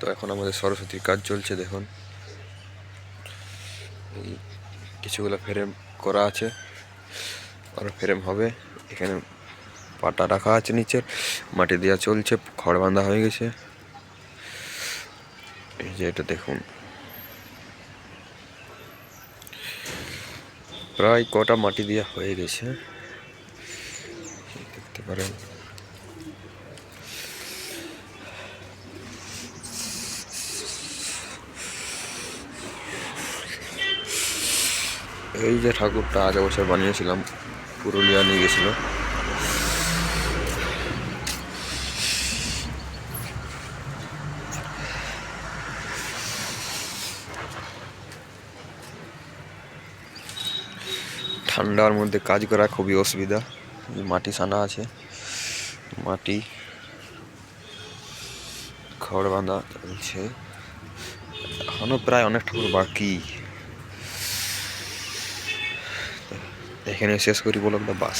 তো এখন আমাদের সরস্বতীর কাজ চলছে, দেখুন। কিছুগুলো ফ্রেম করা আছে, আর ফ্রেম হবে। এখানে পাটা রাখা আছে নিচে মাটি দেওয়া চলছে, খড় বাঁধা হয়ে গেছে। এই যে এটা দেখুন। প্রায় কটা মাটি দেওয়া হয়ে গেছে। দেখতে পারেন। এই যে ঠাকুরটা আগের বছর বানিয়েছিলাম, পুরুলিয়া নিয়ে গেছিল। ঠান্ডার মধ্যে কাজ করা খুবই অসুবিধা। মাটি সানা আছে, মাটি, খড় বাঁধা চলছে। এখনও প্রায় অনেক ঠাকুর বাকি। এখানে শেষ করি বললাম বাস।